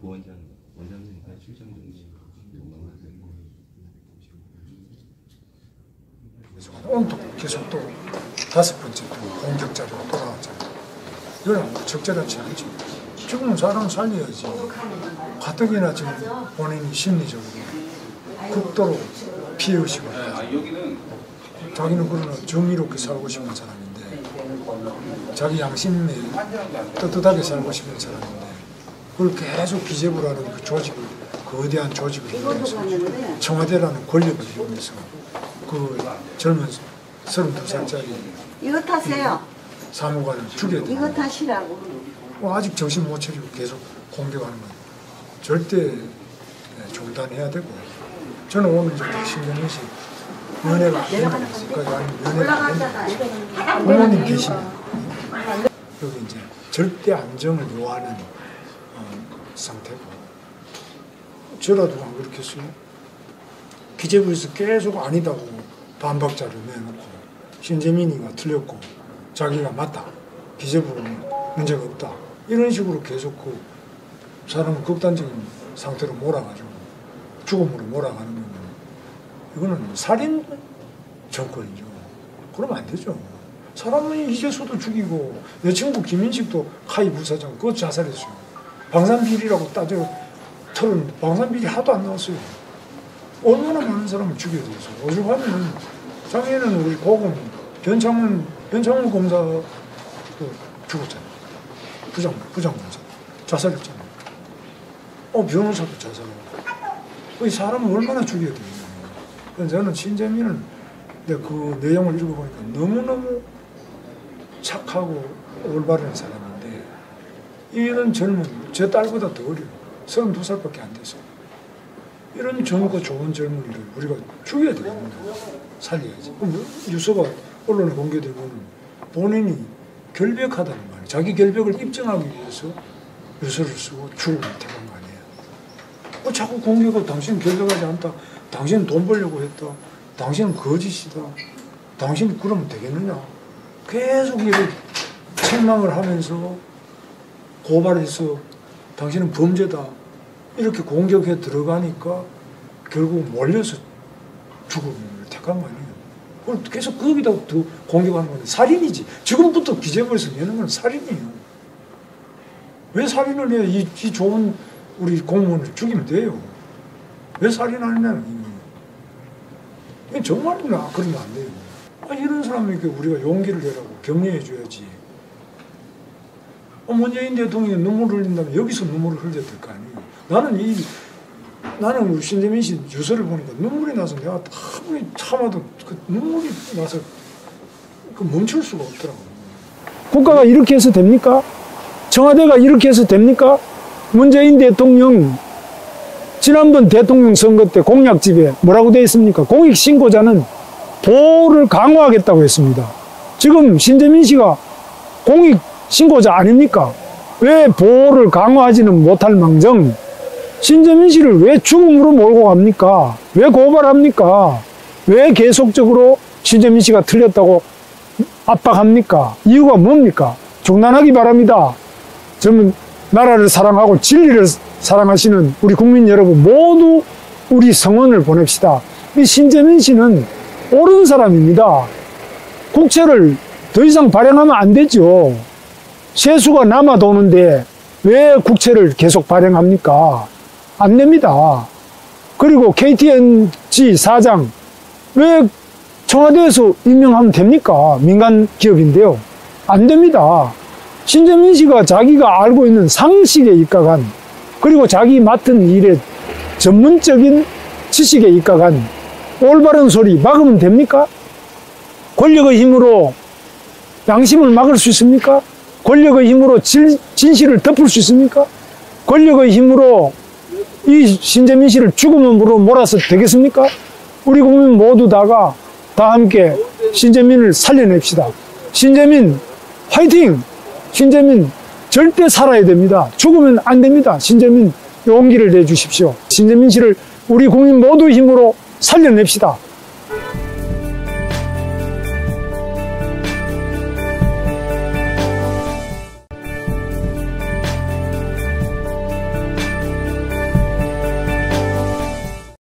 부원장 원장님과 출장 중지 요망하세요. 오늘도 계속 또 다섯 번째 또 공격자로 돌아왔잖아요. 이건 적절하지 않죠. 지금은 사람 살려야지. 가뜩이나 지금 본인이 심리적으로 극도로 피해의식을 해가지고 자기는 그러나 정의롭게 살고 싶은 사람인데 자기 양심에 떳떳하게 살고 싶은 사람인데 그걸 계속 기재부를 하는 그 조직을 거대한 조직을 이용해서 청와대라는 권력을 이용해서 그 젊은 32살짜리 이거 타세요. 사무관을 죽여야 이거 됩니다. 타시라고. 뭐 아직 정신 못 차리고 계속 공격하는 건 절대 네, 중단해야 되고. 저는 오늘 씨 연애가 안 된다고 했으니까 아니 연애가 안 된다 부모님 계시면 여기 이제 절대 안정을 요하는 어, 상태고 저라도 안 그렇겠어요? 기재부에서 계속 아니다고 반박자를 내놓고 신재민이가 틀렸고 자기가 맞다 기재부는 문제가 없다 이런 식으로 계속 그 사람을 극단적인 상태로 몰아가지고 죽음으로 몰아가는 거는 이거는 살인 정권이죠. 그러면 안 되죠. 사람은 이재수도 죽이고 내 친구 김인식도 카이 부사장 그거 자살했어요. 방산비리라고 따져 털은 방산비리 하도 안 나왔어요. 얼마나 많은 사람을 되겠어. 오죽하면 작년에는 우리 고검 변창문 변창문 검사 그 죽었잖아요. 부장 부장검사 자살했잖아요. 어 변호사도 자살하고. 이 사람을 얼마나 죽여야 되냐. 그래서 저는 신재민은 그 내용을 읽어보니까 너무너무 착하고 올바른 사람인데 이런 젊은 제 딸보다 더 어려요. 32살밖에 안 돼서. 이런 젊고 좋은 젊은이를 우리가 죽여야 되거든요. 살려야지. 뭐 뉴스가 언론에 공개되고는 본인이 결백하다는 말이에요. 자기 결백을 입증하기 위해서 유서를 쓰고 죽음을 택한 거 아니에요. 어, 자꾸 공개가 당신 결백하지 않다. 당신은 돈 벌려고 했다. 당신은 거짓이다. 당신이 그러면 되겠느냐. 계속 이렇게 책망을 하면서 고발해서 당신은 범죄다. 이렇게 공격해 들어가니까 결국 몰려서 죽음을 택한 거 아니에요. 그걸 계속 거기다 더 공격하는 건 살인이지. 지금부터 기재부에서 내는 건 살인이에요. 왜 살인을 해? 이, 이 좋은 우리 공무원을 죽이면 돼요. 왜 살인하느냐는 정말이나 그러면 안 돼요. 아, 이런 사람에게 우리가 용기를 내라고 격려해 줘야지. 어, 문재인 대통령이 눈물을 흘린다면 여기서 눈물을 흘려야 될 거 아니에요. 나는 이 나는 우리 신재민 씨 유서를 보니까 눈물이 나서 내가 아무리 참아도 그 눈물이 나서 그 멈출 수가 없더라고. 국가가 이렇게 해서 됩니까? 청와대가 이렇게 해서 됩니까? 문재인 대통령 지난번 대통령 선거 때 공약집에 뭐라고 되어 있습니까? 공익 신고자는 보호를 강화하겠다고 했습니다. 지금 신재민 씨가 공익 신고자 아닙니까? 왜 보호를 강화하지는 못할 망정 신재민 씨를 왜 죽음으로 몰고 갑니까? 왜 고발합니까? 왜 계속적으로 신재민 씨가 틀렸다고 압박합니까? 이유가 뭡니까? 중단하기 바랍니다. 저는 나라를 사랑하고 진리를 사랑하시는 우리 국민 여러분 모두 우리 성원을 보냅시다. 이 신재민 씨는 옳은 사람입니다. 국채를 더 이상 발행하면 안 되죠. 세수가 남아 도는데 왜 국채를 계속 발행합니까? 안 됩니다. 그리고 KTNG 사장 왜 청와대에서 임명하면 됩니까? 민간 기업인데요. 안 됩니다. 신재민 씨가 자기가 알고 있는 상식에 입각한 그리고 자기 맡은 일에 전문적인 지식에 입각한 올바른 소리 막으면 됩니까? 권력의 힘으로 양심을 막을 수 있습니까? 권력의 힘으로 질, 진실을 덮을 수 있습니까? 권력의 힘으로 이 신재민 씨를 죽음으로 몰아서 되겠습니까? 우리 국민 모두 다가 다 함께 신재민을 살려냅시다. 신재민 화이팅! 신재민 절대 살아야 됩니다. 죽으면 안 됩니다. 신재민 용기를 내주십시오. 신재민 씨를 우리 국민 모두 힘으로 살려냅시다.